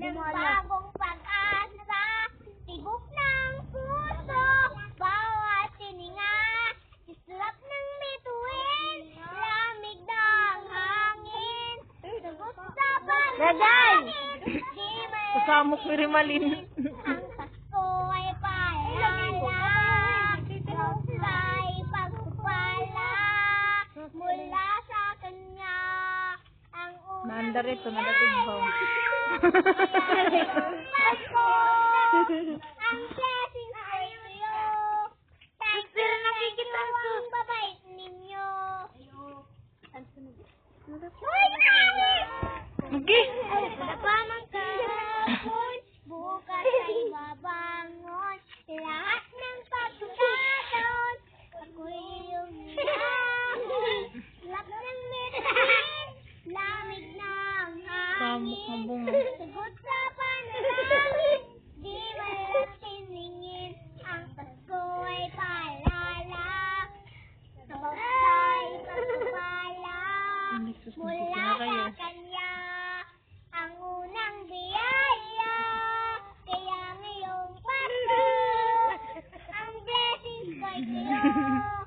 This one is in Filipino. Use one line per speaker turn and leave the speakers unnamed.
ng bagong pag-asa, tibok ng puso, bawat sininga, islap ng bituin, lamig ng hangin, sagot sa panalangin, di
Kasama ko rin malin.
ang Pasko ay mula sa kanya, ang unang
Nanda rito, nadating.
Pasko, ang blessing ay sa'yo. Thank you, thank you, ang babait ninyo. Uy, grabe!
Okay. Samok ng
hangin.
bunga.
Sagot sa panalangin, di malang tiningin. Ang Pasko ay paalala, sa bawat pagpapala.
Ay, sus,
Mula sa kanya, ang unang biyaya. Kaya ngayong Pasko, ang blessings ko'y sa'yo.